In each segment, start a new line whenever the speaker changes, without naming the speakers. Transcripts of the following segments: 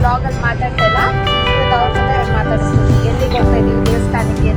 Blog ಅಲ್ಲಿ ಮಾತಾಡ್ತಾ ಇಲ್ಲ ಇವತ್ತು ಅವ್ರ ಜೊತೆ ಮಾತಾಡಿಸ್ತೀನಿ. ಎಲ್ಲಿಗೆ ಹೋಗ್ತಾ ಇದೀವಿ ದೇವಸ್ಥಾನಕ್ಕೆ?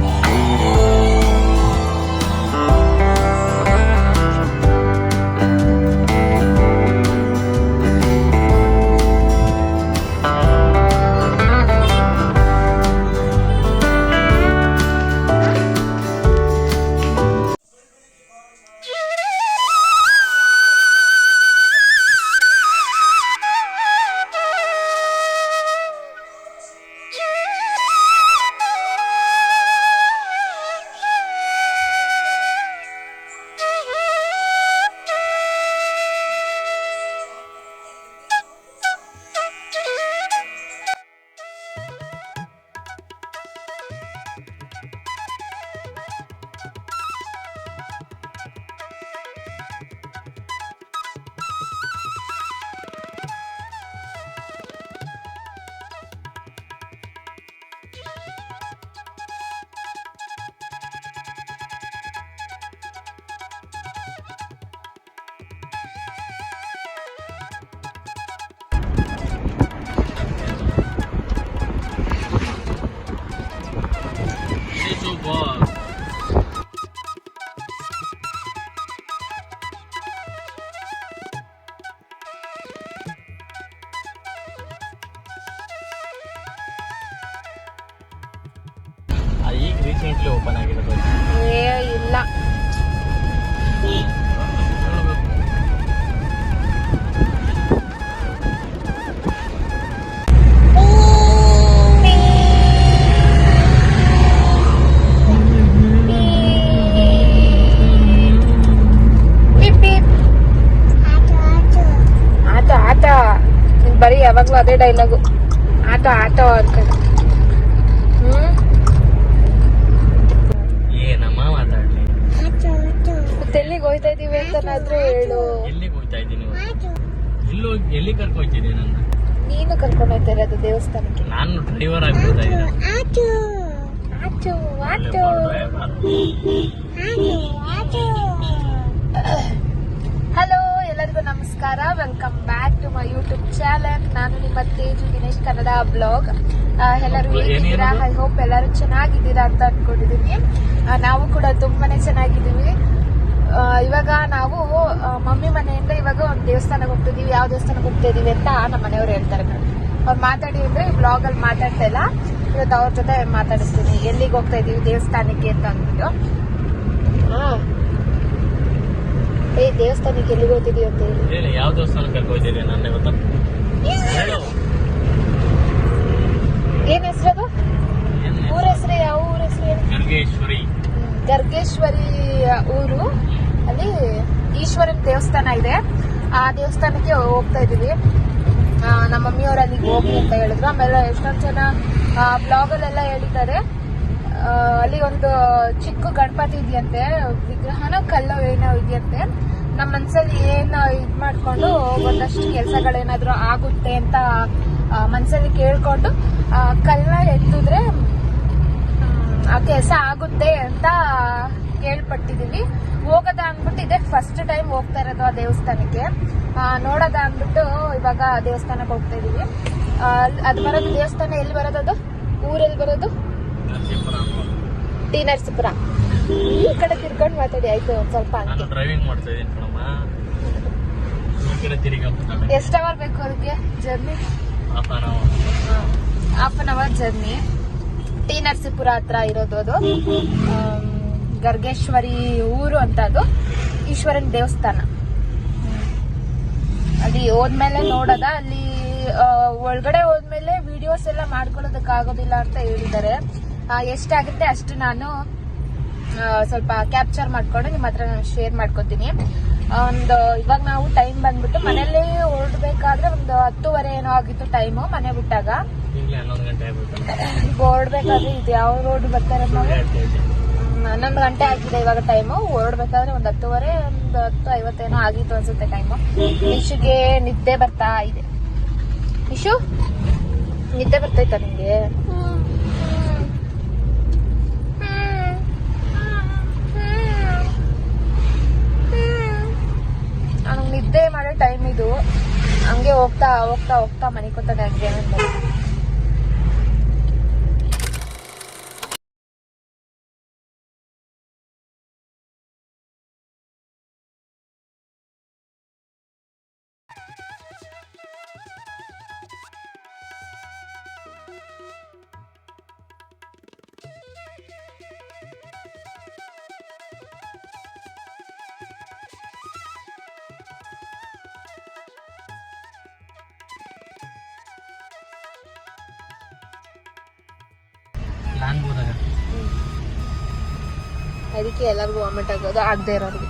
ರೀಸೆಂಟ್ಲಿ ಓಪನ್ ಆಗಿರೋದು
ಏ ಇಲ್ಲ. ಬರೀ ಯಾವಾಗಲೂ ಅದೇ ಡೈಲಾಗು ಆಟ ಆಟ ಅಂತ. ಅಂತನಾದ್ರೂ ಹೇಳು.
ಎಲ್ಲಿಗೆ ಹೋಗ್ತಾ ಇದ್ದೀನಿ ಎಲ್ಲಿ ಎಲ್ಲಿ ಕರ್ಕೊ ಹೋಗ್ತೀನಿ ನನ್ನ?
ನೀನು ಕರ್ಕೊಂಡು ಹೋಗ್ತಾ ಇರೋದು ದೇವಸ್ಥಾನಕ್ಕೆ.
ನಾನು ಡ್ರೈವರ್ ಆಗ್ಬಿಡ್ತಾ ಇದ್ದೀನಿ.
ಆಟೋ ಆಟೋ ಆಟೋ ಹಲೋ ಎಲ್ಲರಿಗೂ ನಮಸ್ಕಾರ. Welcome back to my YouTube channel ನಾನು ನಿಮ್ಮ ತೇಜು ದಿನೇಶ್ ಕನ್ನಡ ಬ್ಲಾಗ್ ಎಲ್ಲರೂ ಹೇಗಿದ್ದೀರಾ? ಐ ಹೋಪ್ ಎಲ್ಲರೂ ಚೆನ್ನಾಗಿದ್ದೀರಾ ಅಂತ ಅನ್ಕೊಂಡಿದ್ದೀನಿ. ನಾವು ಕೂಡ ತುಂಬಾನೇ ಚೆನ್ನಾಗಿದ್ದೀವಿ. ಇವಾಗ ನಾವು ಮಮ್ಮಿ ಮನೆಯಿಂದ ಇವಾಗ ಒಂದು ದೇವಸ್ಥಾನಕ್ಕೆ ಹೋಗ್ತಿದೀವಿ. ಯಾವ ದೇವಸ್ಥಾನಕ್ಕೆ ಹೋಗ್ತಾ ಇದೀವಿ ಅಂತ ನಮ್ಮ ಮನೆಯವ್ರು ಹೇಳ್ತಾರೆ ನೋಡಿ ಅವ್ರು ಮಾತಾಡಿ ಅಂದ್ರೆ ಬ್ಲಾಗ್ ಅಲ್ಲಿ ಮಾತಾಡ್ತಾ ಇಲ್ಲ. ಇವತ್ತು ಅವ್ರ ಜೊತೆ ಮಾತಾಡಿಸ್ತೀನಿ. ಎಲ್ಲಿಗೆ ಹೋಗ್ತಾ ಇದೀವಿ ದೇವಸ್ಥಾನಕ್ಕೆ ಅಂತ ಅಂದ್ಬಿಟ್ಟು. ಏ ದೇವಸ್ಥಾನಕ್ಕೆ ಎಲ್ಲಿಗೆ ಹೋಗ್ತಿದೀವಿ ಅಂತ ಹೇಳಿ.
ಯಾವ ದೇವಸ್ಥಾನಕ್ಕೆ ಹೋಗ್ತಿದೀವಿ ನನ್ನ ಇವತ್ತು
ಏನ್
ಹೆಸರು
ಊರ ಹೆಸರು ಯಾವ ಊರ ಹೆಸರು
ಗರ್ಗೇಶ್ವರಿ.
ಗರ್ಗೇಶ್ವರಿ ಊರು. ಅಲ್ಲಿ ಈಶ್ವರನ ದೇವಸ್ಥಾನ ಇದೆ. ಆ ದೇವಸ್ಥಾನಕ್ಕೆ ಹೋಗ್ತಾ ಇದೀವಿ ನಮ್ಮ ಮಮ್ಮಿಯವ್ರು ಅಲ್ಲಿಗೆ ಹೋಗಿ ಅಂತ ಹೇಳಿದ್ರು. ಆಮೇಲೆ ಎಷ್ಟೊಂದು ಜನ ಬ್ಲಾಗಲ್ಲೆಲ್ಲ ಹೇಳಿದ್ದಾರೆ. ಆ, ಅಲ್ಲಿ ಒಂದು ಚಿಕ್ಕ ಗಣಪತಿ ಇದೆಯಂತೆ. ವಿಗ್ರಹನ ಕಲ್ಲು ಏನೋ ಇದೆಯಂತೆ. ನಮ್ಮ ಮನ್ಸಲ್ಲಿ ಏನು ಇದ್ ಮಾಡ್ಕೊಂಡು ಒಂದಷ್ಟು ಕೆಲಸಗಳೇನಾದ್ರೂ ಆಗುತ್ತೆ ಅಂತ ಮನ್ಸಲ್ಲಿ ಕೇಳ್ಕೊಂಡು ಆ, ಕಲ್ಲನ್ನ ಎತ್ತಿದ್ರೆ ಆ ಕೆಲಸ ಆಗುತ್ತೆ ಅಂತ ಕೇಳ್ಪಟ್ಟಿದೀವಿ. ಹೋಗದ ಅಂದ್ಬಿಟ್ಟು ಇದೇ ಫಸ್ಟ್ ಟೈಮ್ ಹೋಗ್ತಾ ಇರೋದು ಆ ದೇವಸ್ಥಾನಕ್ಕೆ. ನೋಡೋದ ಅಂದ್ಬಿಟ್ಟು ಇವಾಗ ದೇವಸ್ಥಾನಕ್ಕೆ ಹೋಗ್ತಾ ಇದೀವಿ. ಅದು ಬರೋದು ದೇವಸ್ಥಾನ ಎಲ್ಲಿ ಬರೋದದು ಊರೆಲ್ಲಿ ಬರೋದು? ಟಿ ನರಸೀಪುರ. ಈ ಕಡೆ ತಿರ್ಕೊಂಡು ಮಾತಾಡಿ ಆಯ್ತು ಸ್ವಲ್ಪ
ಡ್ರೈವಿಂಗ್ ಮಾಡ್ತಾ ಇದ್ದೀನಿ
ಎಷ್ಟು ಅವರ್ ಬೇಕು ಅದಕ್ಕೆ journey
half an hour
journey T Narasipura ಹತ್ರ ಇರೋದು ಅದು. ಗರ್ಗೇಶ್ವರಿ ಊರು ಅಂತ ಅದು ಈಶ್ವರನ ದೇವಸ್ಥಾನ. ಅಲ್ಲಿ ಹೋದ್ಮೇಲೆ ನೋಡದ ಅಲ್ಲಿ ಒಳಗಡೆ ಹೋದ್ಮೇಲೆ ವಿಡಿಯೋಸ್ ಎಲ್ಲ ಮಾಡ್ಕೊಳ್ಳೋದಕ್ ಆಗೋದಿಲ್ಲ ಅಂತ ಹೇಳಿದ್ದಾರೆ. ಎಷ್ಟಾಗುತ್ತೆ ಅಷ್ಟು ನಾನು ಸ್ವಲ್ಪ ಕ್ಯಾಪ್ಚರ್ ಮಾಡ್ಕೊಂಡು ನಿಮ್ಮ ಹತ್ರ ನಾನು ಶೇರ್ ಮಾಡ್ಕೊತೀನಿ. ಒಂದು ಇವಾಗ ನಾವು ಟೈಮ್ ಬಂದ್ಬಿಟ್ಟು ಮನೇಲಿ ಹೊರಡ್ಬೇಕಾದ್ರೆ ಒಂದು ಹತ್ತುವರೆ ಏನೋ ಆಗಿತ್ತು ಟೈಮು ಮನೆ ಬಿಟ್ಟಾಗ. ಹೊರಡ್ಬೇಕಾದ್ರೆ ಇದು ಯಾವ ರೋಡ್ ಬರ್ತಾರೆ ಹನ್ನೊಂದು ಗಂಟೆ ಆಗಿದೆ ಇವಾಗ ಟೈಮು ಹೊರಡ್ಬೇಕಾದ್ರೆ ಒಂದು ಹತ್ತುವರೆ, ಒಂದು ಹತ್ತು ಐವತ್ತೇನೋ ಆಗಿತ್ತು ಅನ್ಸುತ್ತೆ ಟೈಮು ಇಶುಗೆ ನಿದ್ದೆ ಬರ್ತಾ ಇದೆ. ಇಶು ನಿದ್ದೆ ಬರ್ತೈತಾ ಅವ್ನಿಗೆ ನಿದ್ದೆ ಮಾಡೋ ಟೈಮ್ ಇದು. ಹಂಗೆ ಹೋಗ್ತಾ
ಹೋಗ್ತಾ ಹೋಗ್ತಾ ಮನೆ ಕೂತಾಗ ಹಂಗೆ. ಅದಕ್ಕೆ ಎಲ್ಲರಿಗೂ ವಾಮಿಟ್ ಆಗೋದು ಆಗದೆ ಇರೋರಿಗೆ.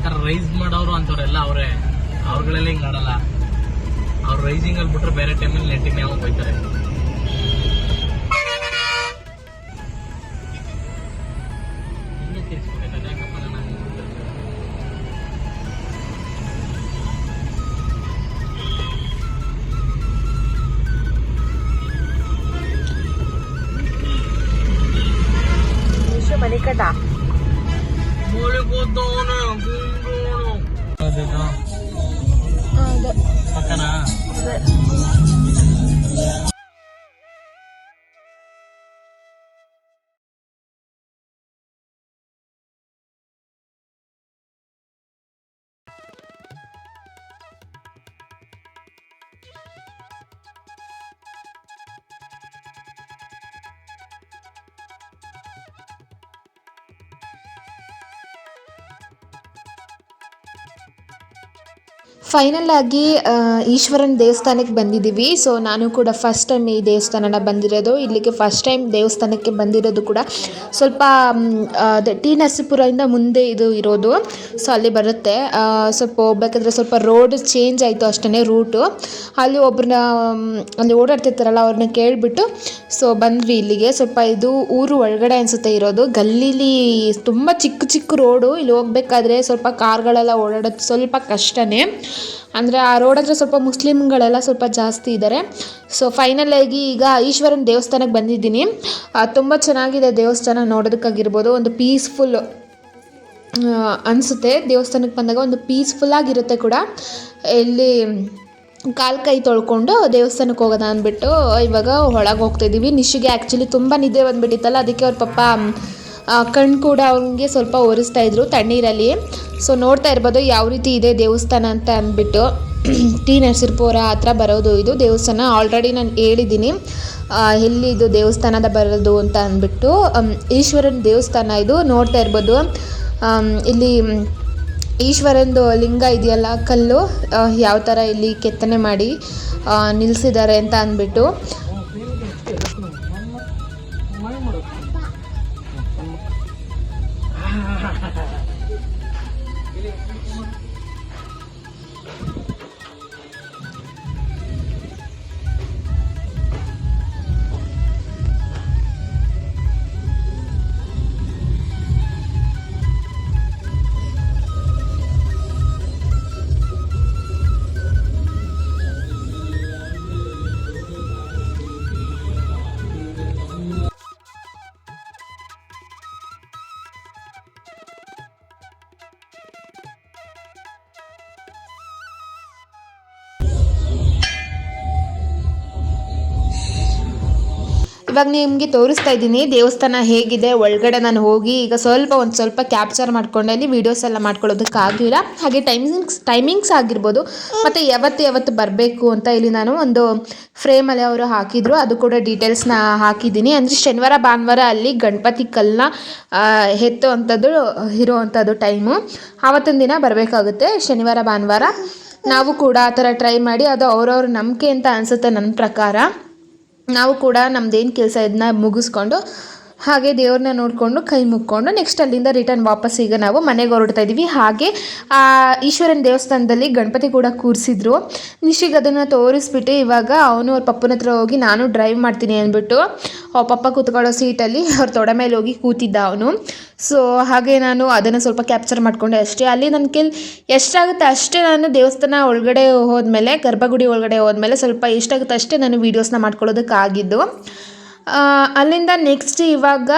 ಆತರ ರೈಸ್ ಮಾಡೋರು ಅಂತವ್ರೆಲ್ಲ ಅವರೇ, ಅವ್ರಗಳೆಲ್ಲ ಹಿಂಗ್ ಆಡಲ್ಲ. ಅವ್ರು ರೈಸಿಂಗ್ ಅಲ್ಲಿ ಬಿಟ್ರೆ ಬೇರೆ ಟೈಮಲ್ಲಿ ನೆಟ್ಟಿನ ಯಾವಾಗ ಹೋಯ್ತಾರೆ of it.
ಫೈನಲ್ ಆಗಿ ಈಶ್ವರನ ದೇವಸ್ಥಾನಕ್ಕೆ ಬಂದಿದ್ದೀವಿ. ಸೊ ನಾನು ಕೂಡ ಫಸ್ಟ್ ಟೈಮ್ ಈ ದೇವಸ್ಥಾನನ ಬಂದಿರೋದು. ಇಲ್ಲಿಗೆ ಫಸ್ಟ್ ಟೈಮ್ ದೇವಸ್ಥಾನಕ್ಕೆ ಬಂದಿರೋದು ಕೂಡ ಸ್ವಲ್ಪ ಟಿ ನರಸೀಪುರದಿಂದ ಮುಂದೆ ಇದು ಇರೋದು. ಸೊ ಅಲ್ಲಿ ಬರುತ್ತೆ. ಸ್ವಲ್ಪ ಹೋಗ್ಬೇಕಾದ್ರೆ ಸ್ವಲ್ಪ ರೋಡ್ ಚೇಂಜ್ ಆಯಿತು ಅಷ್ಟೇ ರೂಟು ಅಲ್ಲಿ ಒಬ್ಬರನ್ನ ಅಲ್ಲಿ ಓಡಾಡ್ತಿರ್ತಾರಲ್ಲ, ಅವ್ರನ್ನ ಕೇಳಿಬಿಟ್ಟು ಸೊ ಬಂದ್ವಿ ಇಲ್ಲಿಗೆ. ಸ್ವಲ್ಪ ಇದು ಊರು ಒಳಗಡೆ ಅನಿಸುತ್ತೆ ಇರೋದು. ಗಲ್ಲೀಲಿ ತುಂಬ ಚಿಕ್ಕ ಚಿಕ್ಕ ರೋಡು ಇಲ್ಲಿ ಹೋಗ್ಬೇಕಾದ್ರೆ ಸ್ವಲ್ಪ ಕಾರ್ಗಳೆಲ್ಲ ಓಡಾಡೋದು ಸ್ವಲ್ಪ ಕಷ್ಟನೇ. ಅಂದರೆ ಆ ರೋಡ್ ಹತ್ರ ಸ್ವಲ್ಪ ಮುಸ್ಲಿಮ್ಗಳೆಲ್ಲ ಸ್ವಲ್ಪ ಜಾಸ್ತಿ ಇದ್ದಾರೆ ಸೊ ಫೈನಲ್ ಆಗಿ ಈಗ ಈಶ್ವರನ ದೇವಸ್ಥಾನಕ್ಕೆ ಬಂದಿದ್ದೀನಿ. ತುಂಬ ಚೆನ್ನಾಗಿದೆ ದೇವಸ್ಥಾನ ನೋಡೋದಕ್ಕಾಗಿರ್ಬೋದು. ಒಂದು ಪೀಸ್ಫುಲ್ ಅನಿಸುತ್ತೆ. ದೇವಸ್ಥಾನಕ್ಕೆ ಬಂದಾಗ ಒಂದು ಪೀಸ್ಫುಲ್ಲಾಗಿರುತ್ತೆ ಕೂಡ. ಇಲ್ಲಿ ಕಾಲು ಕೈ ತೊಳ್ಕೊಂಡು ದೇವಸ್ಥಾನಕ್ಕೆ ಹೋಗೋದ ಅಂದ್ಬಿಟ್ಟು ಇವಾಗ ಒಳಗೆ ಹೋಗ್ತಾಯಿದ್ದೀವಿ ನಿಶಿಗೆ ಆ್ಯಕ್ಚುಲಿ ತುಂಬ ನಿದ್ದೆ ಬಂದುಬಿಟ್ಟಿತ್ತಲ್ಲ, ಅದಕ್ಕೆ ಅವ್ರ ಪಪ್ಪ ಕಣ್ಣು ಕೂಡ ಅವ್ನಿಗೆ ಸ್ವಲ್ಪ ಒರೆಸ್ತಾ ಇದ್ರು ತಣ್ಣೀರಲ್ಲಿ. ಸೊ ನೋಡ್ತಾ ಇರ್ಬೋದು ಯಾವ ರೀತಿ ಇದೆ ದೇವಸ್ಥಾನ ಅಂತ ಅಂದ್ಬಿಟ್ಟು. ಟಿ ನರಸೀಪುರ ಹತ್ರ ಬರೋದು ಇದು ದೇವಸ್ಥಾನ. ಆಲ್ರೆಡಿ ನಾನು ಹೇಳಿದ್ದೀನಿ ಎಲ್ಲಿ ಇದು ದೇವಸ್ಥಾನದ ಬರೋದು ಅಂತ ಅಂದ್ಬಿಟ್ಟು. ಈಶ್ವರನ ದೇವಸ್ಥಾನ ಇದು. ನೋಡ್ತಾ ಇರ್ಬೋದು. ಇಲ್ಲಿ ಈಶ್ವರಂದು ಲಿಂಗ ಇದೆಯಲ್ಲ, ಕಲ್ಲು ಯಾವ ಥರ ಇಲ್ಲಿ ಕೆತ್ತನೆ ಮಾಡಿ ನಿಲ್ಲಿಸಿದ್ದಾರೆ ಅಂತ ಅಂದ್ಬಿಟ್ಟು. ಇವಾಗ ನಿಮಗೆ ತೋರಿಸ್ತಾ ಇದ್ದೀನಿ, ದೇವಸ್ಥಾನ ಹೇಗಿದೆ, ಒಳಗಡೆ ನಾನು ಹೋಗಿ ಈಗ ಸ್ವಲ್ಪ ಒಂದು ಸ್ವಲ್ಪ ಕ್ಯಾಪ್ಚರ್ ಮಾಡ್ಕೊಂಡೆ, ಅಲ್ಲಿ ವೀಡಿಯೋಸ್ ಎಲ್ಲ ಮಾಡ್ಕೊಳ್ಳೋದಕ್ಕಾಗಲಿಲ್ಲ ಹಾಗೆ ಟೈಮಿಂಗ್ಸ್ ಟೈಮಿಂಗ್ಸ್ ಆಗಿರ್ಬೋದು, ಮತ್ತು ಯಾವತ್ತು ಯಾವತ್ತು ಬರಬೇಕು ಅಂತ ಇಲ್ಲಿ ನಾನು ಒಂದು ಫ್ರೇಮಲ್ಲಿ ಅವರು ಹಾಕಿದ್ರು, ಅದು ಕೂಡ ಡೀಟೇಲ್ಸ್ನ ಹಾಕಿದ್ದೀನಿ. ಅಂದರೆ ಶನಿವಾರ, ಭಾನುವಾರ ಅಲ್ಲಿ ಗಣಪತಿ ಕಲ್ಲನ್ನ ಎತ್ತೋ ಅಂಥದ್ದು ಇರೋವಂಥದ್ದು ಟೈಮು ಆವತ್ತಿನ ದಿನ ಬರಬೇಕಾಗುತ್ತೆ, ಶನಿವಾರ, ಭಾನುವಾರ. ನಾವು ಕೂಡ ಆ ಥರ ಟ್ರೈ ಮಾಡಿ, ಅದು ಅವ್ರವ್ರ ನಂಬಿಕೆ ಅಂತ ಅನಿಸುತ್ತೆ ನನ್ನ ಪ್ರಕಾರ. ನಾವು ಕೂಡ ನಮ್ದೇನು ಕೆಲಸ ಇದನ್ನ ಮುಗಿಸ್ಕೊಂಡು ಹಾಗೆ ದೇವ್ರನ್ನ ನೋಡಿಕೊಂಡು ಕೈ ಮುಕ್ಕೊಂಡು ನೆಕ್ಸ್ಟ್ ಅಲ್ಲಿಂದ ರಿಟರ್ನ್ ವಾಪಸ್ ಈಗ ನಾವು ಮನೆಗೆ ಹೊರಡ್ತಾ ಇದ್ದೀವಿ ಹಾಗೆ ಈಶ್ವರನ ದೇವಸ್ಥಾನದಲ್ಲಿ ಗಣಪತಿ ಕೂಡ ಕೂರಿಸಿದ್ರು. ನಿಶಿಗೆ ಅದನ್ನು ತೋರಿಸ್ಬಿಟ್ಟು ಇವಾಗ ಅವನು ಅವ್ರ ಪಪ್ಪನ ಹತ್ರ ಹೋಗಿ, ನಾನು ಡ್ರೈವ್ ಮಾಡ್ತೀನಿ ಅಂದ್ಬಿಟ್ಟು ಅವ್ರ ಪಪ್ಪ ಕೂತ್ಕೊಳ್ಳೋ ಸೀಟಲ್ಲಿ ಅವ್ರ ತೊಡೆ ಮೇಲೆ ಹೋಗಿ ಕೂತಿದ್ದ ಅವನು. ಸೊ ಹಾಗೆ ನಾನು ಅದನ್ನು ಸ್ವಲ್ಪ ಕ್ಯಾಪ್ಚರ್ ಮಾಡಿಕೊಂಡೆ ಅಷ್ಟೇ. ಅಲ್ಲಿ ನನ್ನ ಕೈಲಿ ಎಷ್ಟಾಗುತ್ತೆ ಅಷ್ಟೇ ನಾನು ದೇವಸ್ಥಾನ ಒಳಗಡೆ ಹೋದ್ಮೇಲೆ, ಗರ್ಭಗುಡಿ ಒಳಗಡೆ ಹೋದ್ಮೇಲೆ ಸ್ವಲ್ಪ ಎಷ್ಟಾಗುತ್ತೆ ಅಷ್ಟೇ ನಾನು ವೀಡಿಯೋಸ್ನ ಮಾಡ್ಕೊಳ್ಳೋದಕ್ಕಾಗಿದ್ದು. ಅಲ್ಲಿಂದ ನೆಕ್ಸ್ಟ್ ಇವಾಗ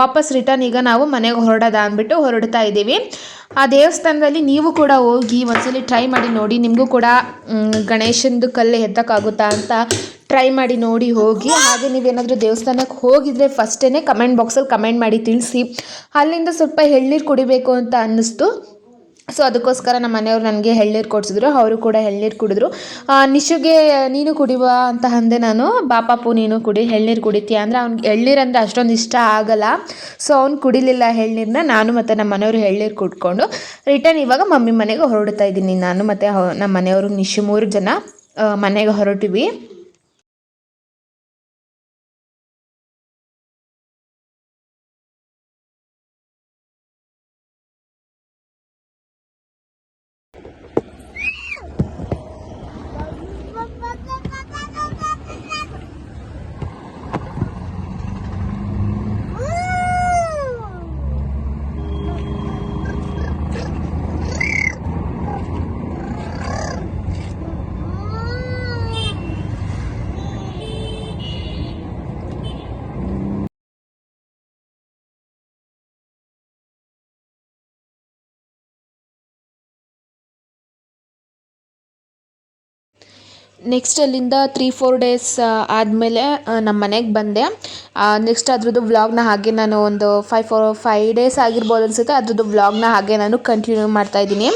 ವಾಪಸ್ ರಿಟರ್ನ್ ಈಗ ನಾವು ಮನೆಗೆ ಹೊರಡೋದ ಅಂದ್ಬಿಟ್ಟು ಹೊರಡ್ತಾ ಇದ್ದೀವಿ. ಆ ದೇವಸ್ಥಾನದಲ್ಲಿ ನೀವು ಕೂಡ ಹೋಗಿ ಒಂದ್ಸಲಿ ಟ್ರೈ ಮಾಡಿ ನೋಡಿ, ನಿಮಗೂ ಕೂಡ ಗಣೇಶನದು ಕಲ್ಲು ಎತ್ತಕ್ಕಾಗುತ್ತಾ ಅಂತ ಟ್ರೈ ಮಾಡಿ ನೋಡಿ ಹೋಗಿ. ಹಾಗೆ ನೀವೇನಾದರೂ ದೇವಸ್ಥಾನಕ್ಕೆ ಹೋಗಿದ್ರೆ ಫಸ್ಟೇ ಕಮೆಂಟ್ ಬಾಕ್ಸಲ್ಲಿ ಕಮೆಂಟ್ ಮಾಡಿ ತಿಳಿಸಿ. ಅಲ್ಲಿಂದ ಸ್ವಲ್ಪ ಎಳ್ನೀರು ಕುಡಿಬೇಕು ಅಂತ ಅನ್ನಿಸ್ತು. ಸೊ ಅದಕ್ಕೋಸ್ಕರ ನಮ್ಮ ಮನೆಯವರು ನನಗೆ ಎಳ್ನೀರು ಕೊಡಿಸಿದ್ರು, ಅವರು ಕೂಡ ಎಳ್ನೀರು ಕುಡಿದ್ರು. ನಿಶುಗೆ, ನೀನು ಕುಡಿವಾ ಅಂತ ಅಂದೆ ನಾನು, ಬಾಪಾಪು ನೀನು ಕುಡಿ, ಎಳ್ನೀರು ಕುಡಿತೀಯ ಅಂದರೆ ಅವ್ನಿಗೆ ಎಳ್ನೀರು ಅಂದರೆ ಅಷ್ಟೊಂದು ಇಷ್ಟ ಆಗಲ್ಲ. ಸೊ ಅವ್ನು ಕುಡಿಲಿಲ್ಲ ಎಳ್ನೀರನ್ನ ನಾನು ಮತ್ತು ನಮ್ಮ ಮನೆಯವರು ಎಳ್ನೀರು ಕುಡ್ಕೊಂಡು ರಿಟರ್ನ್ ಇವಾಗ ಮಮ್ಮಿ ಮನೆಗೆ ಹೊರಡ್ತಾ ಇದ್ದೀನಿ ನಾನು ಮತ್ತು ನಮ್ಮ ಮನೆಯವರು ನಿಶು ಮೂರು ಜನ ಮನೆಗೆ ಹೊರಟಿವಿ. ನೆಕ್ಸ್ಟ್ ಅಲ್ಲಿಂದ ತ್ರೀ ಫೋರ್ ಡೇಸ್ ಆದಮೇಲೆ ನಮ್ಮ ಮನೆಗೆ ಬಂದೆ. ನೆಕ್ಸ್ಟ್ ಅದ್ರದ್ದು ವ್ಲಾಗ್ನ ಹಾಗೆ ನಾನು ಒಂದು ಫೈವ್ ಫೋರ್ ಫೈವ್ ಡೇಸ್ ಆಗಿರ್ಬೋದು ಅನಿಸುತ್ತೆ. ಅದ್ರದ್ದು ವ್ಲಾಗ್ನ ಹಾಗೆ ನಾನು ಕಂಟಿನ್ಯೂ ಮಾಡ್ತಾ ಇದ್ದೀನಿ.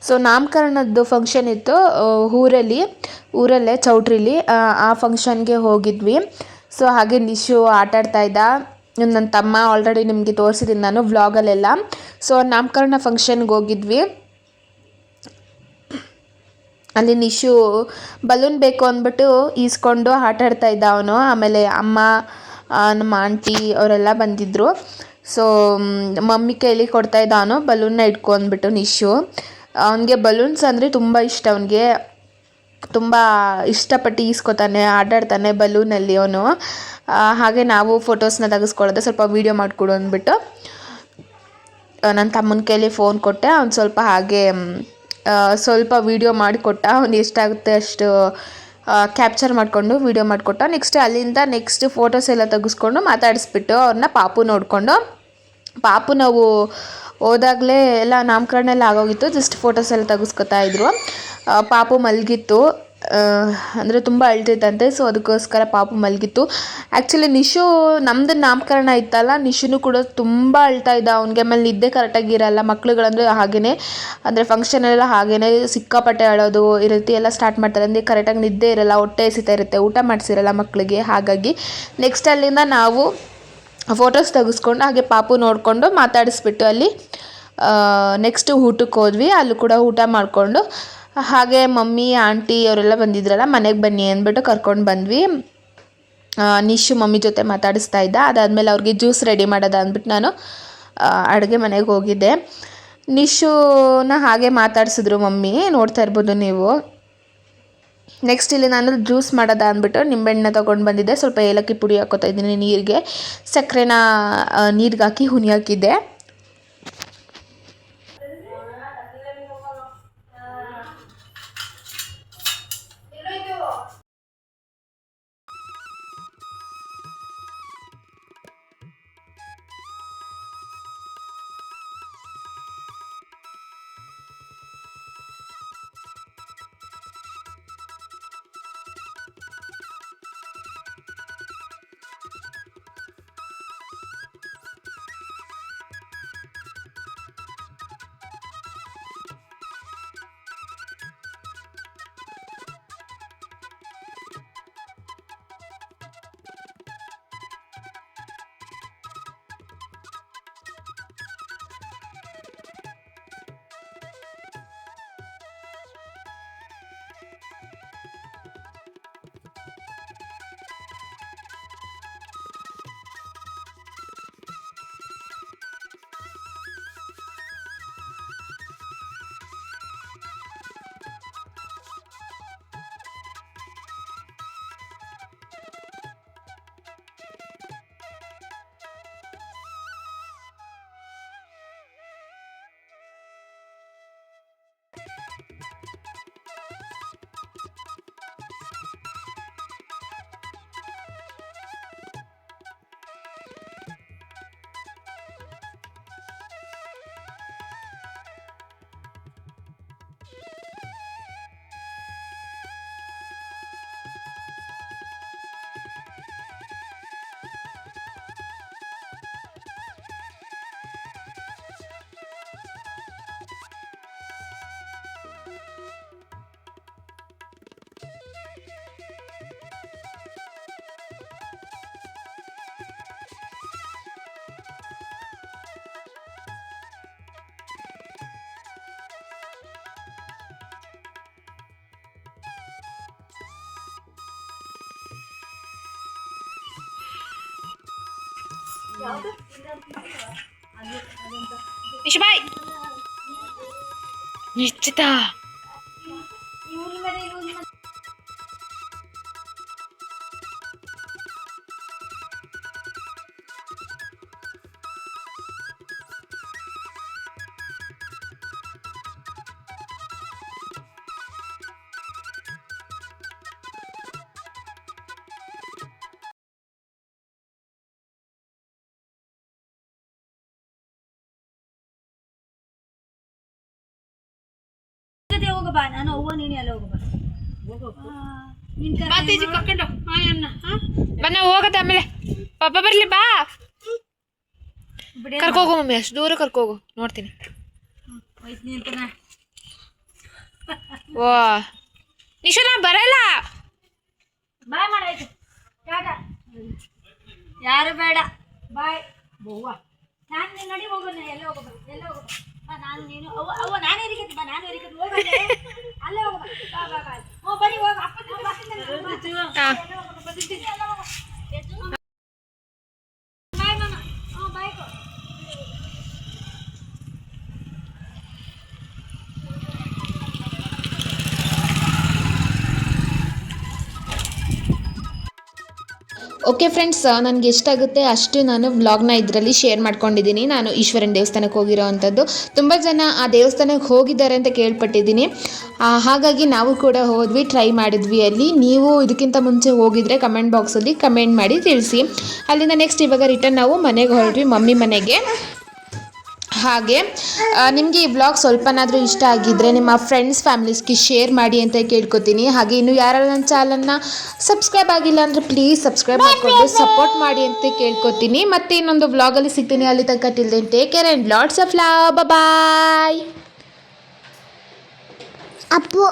ಸೊ ನಾಮಕರಣದ್ದು ಫಂಕ್ಷನ್ ಇತ್ತು ಊರಲ್ಲಿ ಊರಲ್ಲೇ ಚೌಟ್ರಿಲಿ. ಆ, ಫಂಕ್ಷನ್ಗೆ ಹೋಗಿದ್ವಿ. ಸೊ ಹಾಗೆ ನಿಶು ಆಟ ಆಡ್ತಾ ಇದ್ದ. ನನ್ನ ತಮ್ಮ ಆಲ್ರೆಡಿ ನಿಮಗೆ ತೋರಿಸಿದ್ದೀನಿ ನಾನು ವ್ಲಾಗಲ್ಲೆಲ್ಲ ಸೊ ನಾಮಕರಣ ಫಂಕ್ಷನ್ಗೆ ಹೋಗಿದ್ವಿ. ಅಲ್ಲಿ ನಿಶು ಬಲೂನ್ ಬೇಕು ಅಂದ್ಬಿಟ್ಟು ಈಸ್ಕೊಂಡು ಆಟ ಆಡ್ತಾ ಇದ್ದ ಅವನು. ಆಮೇಲೆ ಅಮ್ಮ ನಮ್ಮ ಆಂಟಿ ಅವರೆಲ್ಲ ಬಂದಿದ್ದರು ಸೊ ಮಮ್ಮಿ ಕೈಲಿ ಕೊಡ್ತಾ ಇದ್ದ ಅವನು, ಬಲೂನ್ನ ಇಟ್ಕೊ ಅಂದ್ಬಿಟ್ಟು ನಿಶು. ಅವನಿಗೆ ಬಲೂನ್ಸ್ ಅಂದರೆ ತುಂಬ ಇಷ್ಟ. ಅವನಿಗೆ ತುಂಬ ಇಷ್ಟಪಟ್ಟು ಈಸ್ಕೊತಾನೆ, ಆಟಾಡ್ತಾನೆ ಬಲೂನಲ್ಲಿ ಅವನು. ಹಾಗೆ ನಾವು ಫೋಟೋಸ್ನ ತೆಗೆಸ್ಕೊಳ್ಳೋದು ಸ್ವಲ್ಪ ವೀಡಿಯೋ ಮಾಡಿಕೊಡು ಅಂದ್ಬಿಟ್ಟು ನನ್ನ ತಮ್ಮನ ಕೈಲಿ ಫೋನ್ ಕೊಟ್ಟೆ. ಅವ್ನು ಸ್ವಲ್ಪ ಹಾಗೆ ಸ್ವಲ್ಪ ವೀಡಿಯೋ ಮಾಡಿಕೊಟ್ಟ, ಅವ್ನು ಎಷ್ಟಾಗುತ್ತೆ ಅಷ್ಟು ಕ್ಯಾಪ್ಚರ್ ಮಾಡಿಕೊಂಡು ವೀಡಿಯೋ ಮಾಡಿಕೊಟ್ಟ. ನೆಕ್ಸ್ಟ್ ಅಲ್ಲಿಂದ ನೆಕ್ಸ್ಟ್ ಫೋಟೋಸ್ ಎಲ್ಲ ತೆಗೆಸ್ಕೊಂಡು ಮಾತಾಡಿಸ್ಬಿಟ್ಟು ಅವ್ರನ್ನ ಪಾಪು ನೋಡಿಕೊಂಡು. ಪಾಪು ನಾವು ಹೋದಾಗಲೇ ಎಲ್ಲ ನಾಮಕರಣ ಎಲ್ಲ ಆಗೋಗಿತ್ತು ಜಸ್ಟ್ ಫೋಟೋಸ್ ಎಲ್ಲ ತೆಗೆಸ್ಕೊತಾ ಇದ್ರು. ಪಾಪು ಮಲಗಿತ್ತು. ಅಂದರೆ ತುಂಬ ಅಳ್ತಿತ್ತಂತೆ ಸೊ ಅದಕ್ಕೋಸ್ಕರ ಪಾಪು ಮಲಗಿತ್ತು. ಆ್ಯಕ್ಚುಲಿ ನಿಶು ನಮ್ಮದು ನಾಮಕರಣ ಇತ್ತಲ್ಲ, ನಿಶುನು ಕೂಡ ತುಂಬ ಅಳ್ತಾ ಇದ್ದ. ಅವನಿಗೆ ಆಮೇಲೆ ನಿದ್ದೆ ಕರೆಕ್ಟಾಗಿ ಇರಲ್ಲ, ಮಕ್ಳುಗಳಂದ್ರೆ ಹಾಗೇ ಅಂದರೆ ಫಂಕ್ಷನಲ್ಲೆಲ್ಲ ಹಾಗೇ ಸಿಕ್ಕಾಪಟ್ಟೆ ಆಡೋದು ಈ ರೀತಿ ಎಲ್ಲ ಸ್ಟಾರ್ಟ್ ಮಾಡ್ತಾರೆ. ಅಂದರೆ ಕರೆಕ್ಟಾಗಿ ನಿದ್ದೆ ಇರಲ್ಲ, ಹೊಟ್ಟೆ ಎಸಿತಾ ಇರುತ್ತೆ, ಊಟ ಮಾಡಿಸಿರಲ್ಲ ಮಕ್ಕಳಿಗೆ ಹಾಗಾಗಿ. ನೆಕ್ಸ್ಟ್ ಅಲ್ಲಿಂದ ನಾವು ಫೋಟೋಸ್ ತೆಗೆಸ್ಕೊಂಡು, ಹಾಗೆ ಪಾಪು ನೋಡಿಕೊಂಡು ಮಾತಾಡಿಸ್ಬಿಟ್ಟು ಅಲ್ಲಿ ನೆಕ್ಸ್ಟ್ ಊಟಕ್ಕೆ ಹೋದ್ವಿ. ಅಲ್ಲೂ ಕೂಡ ಊಟ ಮಾಡಿಕೊಂಡು ಹಾಗೆ ಮಮ್ಮಿ, ಆಂಟಿ ಅವರೆಲ್ಲ ಬಂದಿದ್ರಲ್ಲ, ಮನೆಗೆ ಬನ್ನಿ ಅಂದ್ಬಿಟ್ಟು ಕರ್ಕೊಂಡು ಬಂದ್ವಿ. ನಿಶು ಮಮ್ಮಿ ಜೊತೆ ಮಾತಾಡಿಸ್ತಾ ಇದ್ದ. ಅದಾದಮೇಲೆ ಅವ್ರಿಗೆ ಜ್ಯೂಸ್ ರೆಡಿ ಮಾಡೋದು ಅಂದ್ಬಿಟ್ಟು ನಾನು ಅಡುಗೆ ಮನೆಗೆ ಹೋಗಿದ್ದೆ. ನಿಶೂನ ಹಾಗೆ ಮಾತಾಡಿಸಿದ್ರು ಮಮ್ಮಿ, ನೋಡ್ತಾ ಇರ್ಬೋದು ನೀವು. ನೆಕ್ಸ್ಟ್ ಇಲ್ಲಿ ನಾನು ಜ್ಯೂಸ್ ಮಾಡೋದ ಅಂದ್ಬಿಟ್ಟು ನಿಂಬೆಹಣ್ಣ ತೊಗೊಂಡು ಬಂದಿದ್ದೆ. ಸ್ವಲ್ಪ ಏಲಕ್ಕಿ ಪುಡಿ ಹಾಕೋತಾ ಇದ್ದೀನಿ ನೀರಿಗೆ. ಸಕ್ಕರೆನ ನೀರಿಗೆ ಹಾಕಿ ಹುನಿ ಹಾಕಿದ್ದೆ.
しい。
言ってた。ಹೋಗಬಾ ನಾನು ಅವ್ವ ನೀನು ಎಲ್ಲ ಹೋಗಬಾ
ಕರ್ಕೊಂಡು ಬನ್ನ ಹೋಗತ್ತೆ ಆಮೇಲೆ. ಪಾಪ ಬರ್ಲಿ ಬಾ. ಕರ್ಕೋಗು ಮಮ್ಮಿ ಅಷ್ಟು ದೂರ ಕರ್ಕೋಗು ನೋಡ್ತೀನಿ. ಓ ನಿಶು ನಾ ಬರಲ್ಲ
ಬಾಯ್ ಮಾಡಾಯ್ತು ಟಾಟಾ. ಯಾರು ಬೇಡ. ಬಾಯ್. ಬೋವಾ ನಾನು ನಡಿ ಹೋಗೋಣ ಎಲ್ಲ ಹೋಗಬ ಎಲ್ಲ ಹೋಗಬ ನಾನು ನೀನು ಅವ್ವ ಅವ್ವ ನಾನೇ ಇರಿಕತ್ತಿ ಬಾ ನಾನು ಇರಿಕತ್ತಿ ಹೋಗ ಅಲ್ಲೇ. ಹೋಗ. ಬಾ ಬಾ ಬನ್ನಿ ಹೋಗ. ಅಪ್ಪ. ಬಾಯ್ ಮಾಮ ಹ್ಞೂ ಬಾಯ್
ಓಕೆ ಫ್ರೆಂಡ್ಸ್ ನನಗೆ ಎಷ್ಟಾಗುತ್ತೆ ಅಷ್ಟು ನಾನು ಬ್ಲಾಗ್ನ ಇದರಲ್ಲಿ ಶೇರ್ ಮಾಡ್ಕೊಂಡಿದ್ದೀನಿ. ನಾನು ಈಶ್ವರನ ದೇವಸ್ಥಾನಕ್ಕೆ ಹೋಗಿರೋ ಅಂಥದ್ದು. ತುಂಬ ಜನ ಆ ದೇವಸ್ಥಾನಕ್ಕೆ ಹೋಗಿದ್ದಾರೆ ಅಂತ ಕೇಳ್ಪಟ್ಟಿದ್ದೀನಿ. ಹಾಗಾಗಿ ನಾವು ಕೂಡ ಹೋದ್ವಿ ಟ್ರೈ ಮಾಡಿದ್ವಿ ಅಲ್ಲಿ. ನೀವು ಇದಕ್ಕಿಂತ ಮುಂಚೆ ಹೋಗಿದ್ರೆ ಕಮೆಂಟ್ ಬಾಕ್ಸಲ್ಲಿ ಕಮೆಂಟ್ ಮಾಡಿ ತಿಳಿಸಿ. ಅಲ್ಲಿಂದ ನೆಕ್ಸ್ಟ್ ಇವಾಗ ರಿಟರ್ನ್ ನಾವು ಮನೆಗೆ ಹೊರಟ್ವಿ, ಮಮ್ಮಿ ಮನೆಗೆ. ಹಾಗೆ. ನಿಮಗೆ ಈ ಬ್ಲಾಗ್ ಸ್ವಲ್ಪನಾದರೂ ಇಷ್ಟ ಆಗಿದ್ದರೆ ನಿಮ್ಮ ಫ್ರೆಂಡ್ಸ್ ಫ್ಯಾಮಿಲೀಸ್ಗೆ ಶೇರ್ ಮಾಡಿ ಅಂತ ಕೇಳ್ಕೊತೀನಿ. ಹಾಗೆ ಇನ್ನು ಯಾರು ನನ್ನ ಚಾನಲ್ನ ಸಬ್ಸ್ಕ್ರೈಬ್ ಆಗಿಲ್ಲ ಅಂದರೆ ಪ್ಲೀಸ್ ಸಬ್ಸ್ಕ್ರೈಬ್ ಮಾಡಿಕೊಂಡು ಸಪೋರ್ಟ್ ಮಾಡಿ ಅಂತ ಕೇಳ್ಕೊತೀನಿ. ಮತ್ತು ಇನ್ನೊಂದು ವ್ಲಾಗಲ್ಲಿ ಸಿಗ್ತೀನಿ ಅಲ್ಲಿ ತನಕ till then take care and lots of love bye
Appu.